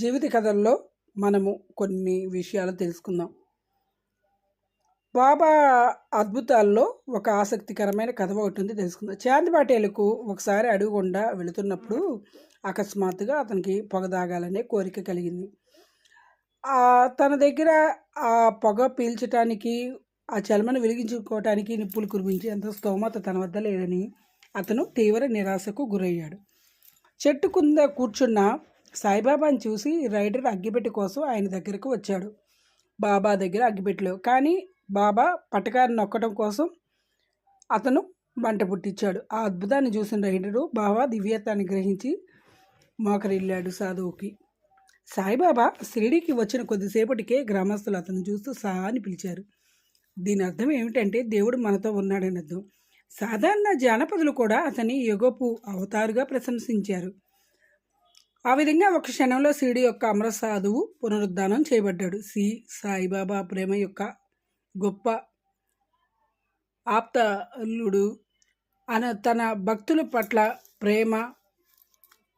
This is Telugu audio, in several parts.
జీవిత కథల్లో మనము కొన్ని విషయాలు తెలుసుకుందాం. బాబా అద్భుతాల్లో ఒక ఆసక్తికరమైన కథ ఒకటి ఉంది తెలుసుకుందాం. చాంది ఒకసారి అడుగుకుండా వెళుతున్నప్పుడు అకస్మాత్తుగా అతనికి పొగ తాగాలనే కోరిక కలిగింది. తన దగ్గర ఆ పొగ పీల్చడానికి ఆ చలమను వెలిగించుకోవటానికి నిప్పులు కురిపించేంత స్తోమత తన వద్ద లేదని అతను తీవ్ర నిరాశకు గురయ్యాడు. చెట్టు కింద కూర్చున్న సాయిబాబాని చూసి రైడర్ అగ్గిపెట్టి కోసం ఆయన దగ్గరకు వచ్చాడు. బాబా దగ్గర అగ్గిపెట్టలేవు కానీ బాబా పట్టకాన్ని నొక్కడం కోసం అతను మంట పుట్టించాడు. ఆ అద్భుతాన్ని చూసిన రైడరు బాబా దివ్యత్వాన్ని గ్రహించి మోకరిల్లాడు సాధువుకి. సాయిబాబా షిరిడీకి వచ్చిన కొద్దిసేపటికే గ్రామస్తులు అతను చూస్తూ సా అని పిలిచారు. దీని అర్థం ఏమిటంటే దేవుడు మనతో ఉన్నాడని అర్థం. సాధారణ జానపదులు కూడా అతని యుగపు అవతారుగా ప్రశంసించారు. ఆ విధంగా ఒక క్షణంలో షిరిడి యొక్క అమర సాధువు పునరుద్ధానం చేయబడ్డాడు. సి. సాయిబాబా ప్రేమ యొక్క గొప్ప ఆప్తలుడు. అన తన భక్తుల పట్ల ప్రేమ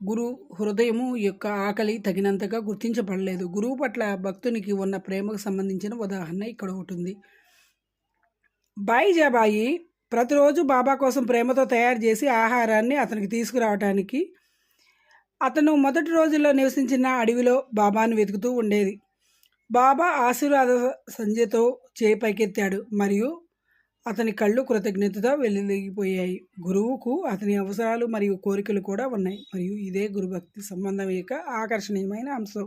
గురు హృదయము యొక్క ఆకలి తగినంతగా గుర్తించబడలేదు. గురువు పట్ల భక్తునికి ఉన్న ప్రేమకు సంబంధించిన ఉదాహరణ ఇక్కడ ఒకటి ఉంది. బాయి జాబాయి ప్రతిరోజు బాబా కోసం ప్రేమతో తయారు చేసి ఆహారాన్ని అతనికి తీసుకురావటానికి అతను మొదటి రోజుల్లో నివసించిన అడవిలో బాబాను వెతుకుతూ ఉండేది. బాబా ఆశీర్వాద సంధ్యతో చేయి పైకెత్తాడు మరియు అతని కళ్ళు కృతజ్ఞతతో వెలిగిపోయాయి. గురువుకు అతని అవసరాలు మరియు కోరికలు కూడా ఉన్నాయి మరియు ఇదే గురుభక్తి సంబంధం యొక్క ఆకర్షణీయమైన అంశం.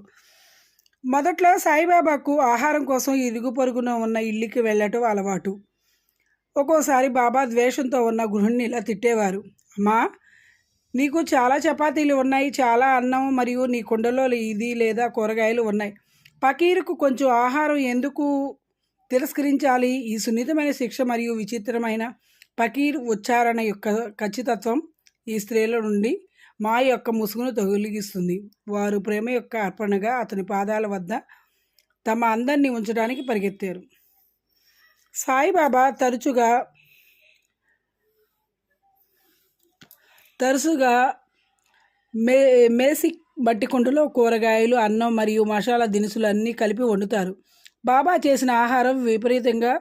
మొదట్లో సాయిబాబాకు ఆహారం కోసం ఇరుగు పొరుగున ఉన్న ఇల్లుకి వెళ్ళటం అలవాటు. ఒక్కోసారి బాబా ద్వేషంతో ఉన్న గృహిణిని ఇలా తిట్టేవారు. అమ్మా నీకు చాలా చపాతీలు ఉన్నాయి చాలా అన్నం మరియు నీ కుండలో ఇది లేదా కూరగాయలు ఉన్నాయి. పకీరుకు కొంచెం ఆహారం ఎందుకు తిరస్కరించాలి? ఈ సున్నితమైన శిక్ష మరియు విచిత్రమైన పకీర్ ఉచ్చారణ యొక్క ఖచ్చితత్వం ఈ స్త్రీల నుండి మా యొక్క ముసుగును తొలగిస్తుంది. వారు ప్రేమ యొక్క అర్పణగా అతని పాదాల వద్ద తమ అందరినీ ఉంచడానికి పరిగెత్తారు. సాయిబాబా తరచుగా తరచుగా మే మేసిక్ మట్టి కుండలో కూరగాయలు అన్నం మరియు మసాలా దినుసులు అన్నీ కలిపి వండుతారు. బాబా చేసిన ఆహారం విపరీతంగా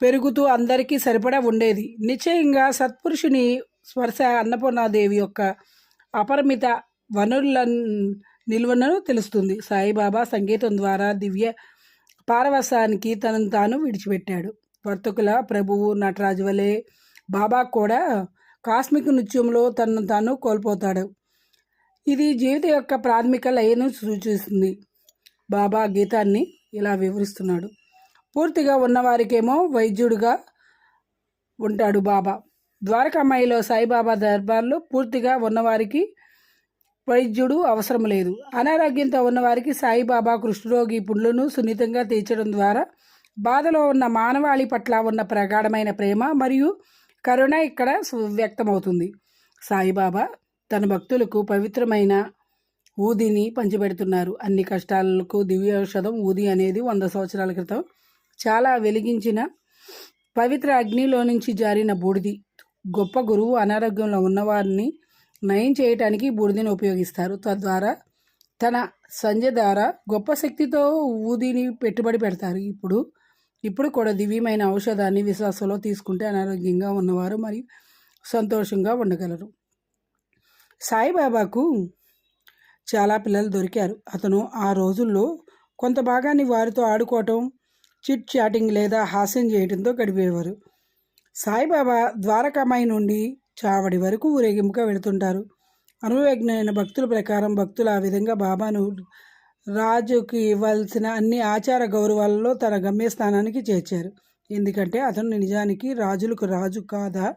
పెరుగుతూ అందరికీ సరిపడా ఉండేది. నిశ్చయంగా సత్పురుషుని స్పర్శ అన్నపూర్ణాదేవి యొక్క అపరిమిత వనరుల నిల్వను తెలుస్తుంది. సాయిబాబా సంగీతం ద్వారా దివ్య పారవశానికి తనను తాను విడిచిపెట్టాడు. వర్తకుల ప్రభువు నటరాజు వలె బాబా కూడా కాస్మిక్ నృత్యంలో తనను తాను కోల్పోతాడు. ఇది జీవిత యొక్క ప్రాథమిక లయను సూచిస్తుంది. బాబా గీతాన్ని ఇలా వివరిస్తున్నాడు. పూర్తిగా ఉన్నవారికేమో వైద్యుడిగా ఉంటాడు బాబా. ద్వారకామాయిలో సాయిబాబా దర్బార్లో పూర్తిగా ఉన్నవారికి వైద్యుడు అవసరం లేదు. అనారోగ్యంతో ఉన్నవారికి సాయిబాబా కృష్ణరోగి పుండ్లను సున్నితంగా తీర్చడం ద్వారా బాధలో ఉన్న మానవాళి పట్ల ఉన్న ప్రగాఢమైన ప్రేమ మరియు కరుణ ఇక్కడ సు- వ్యక్తమవుతుంది సాయిబాబా తన భక్తులకు పవిత్రమైన ఊదిని పంచిపెడుతున్నారు. అన్ని కష్టాలకు దివ్య ఔషధం ఊది అనేది వంద సంవత్సరాల క్రితం చాలా వెలిగించిన పవిత్ర అగ్నిలో నుంచి జారిన బూడిది. గొప్ప గురువు అనారోగ్యంలో ఉన్నవారిని నయం చేయటానికి బూడిదని ఉపయోగిస్తారు. తద్వారా తన సంజ ద్వారా గొప్ప శక్తితో ఊదిని పెట్టుబడి పెడతారు. ఇప్పుడు ఇప్పుడు కూడా దివ్యమైన ఔషధాన్ని విశ్వాసంలో తీసుకుంటే అనారోగ్యంగా ఉన్నవారు మరియు సంతోషంగా ఉండగలరు. సాయిబాబాకు చాలా పిల్లలు దొరికారు. అతను ఆ రోజుల్లో కొంత భాగాన్ని వారితో ఆడుకోవటం చిట్ చాటింగ్ లేదా హాస్యం చేయడంతో గడిపేవారు. సాయిబాబా ద్వారకామాయి నుండి చావడి వరకు ఊరేగింపుగా వెళుతుంటారు. అనువేజ్ఞైన భక్తుల ప్రకారం భక్తులు ఆ విధంగా బాబాను రాజుకి ఇవ్వాల్సిన అన్ని ఆచార గౌరవాలలో తన గమ్యస్థానానికి చేర్చారు. ఎందుకంటే అతను నిజానికి రాజులకు రాజు కాదా?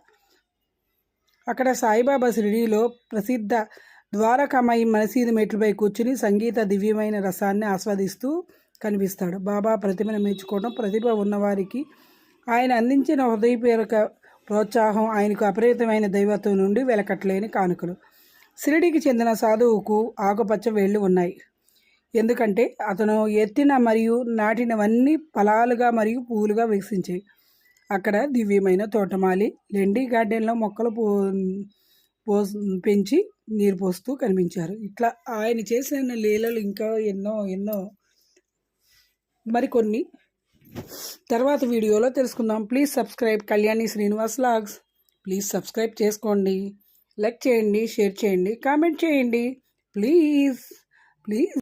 అక్కడ సాయిబాబా షిరిడీలో ప్రసిద్ధ ద్వారకామాయి మసీదు మెట్లపై కూర్చుని సంగీత దివ్యమైన రసాన్ని ఆస్వాదిస్తూ కనిపిస్తాడు. బాబా ప్రతిమను మెచ్చుకోవడం ప్రతిభ ఉన్నవారికి ఆయన అందించిన హృదయపూర్వక ప్రోత్సాహం ఆయనకు అపరిమితమైన దైవత్వం నుండి వెలకట్లేని కానుకలు. షిరిడీకి చెందిన సాధువుకు ఆకుపచ్చ వేళ్ళు ఉన్నాయి. ఎందుకంటే అతను ఎత్తిన మరియు నాటినవన్నీ ఫలాలుగా మరియు పువ్వులుగా వికసించాయి అక్కడ దివ్యమైన తోటమాలి లెండి గార్డెన్లో మొక్కలు పో పో పెంచి నీరు పోస్తూ కనిపించారు. ఇట్లా ఆయన చేసిన లీలలు ఇంకా ఎన్నో ఎన్నో. మరికొన్ని తర్వాత వీడియోలో తెలుసుకుందాం. Please subscribe Kalyani Srinivas vlogs. Please subscribe చేసుకోండి. లైక్ చేయండి షేర్ చేయండి కామెంట్ చేయండి. Please please.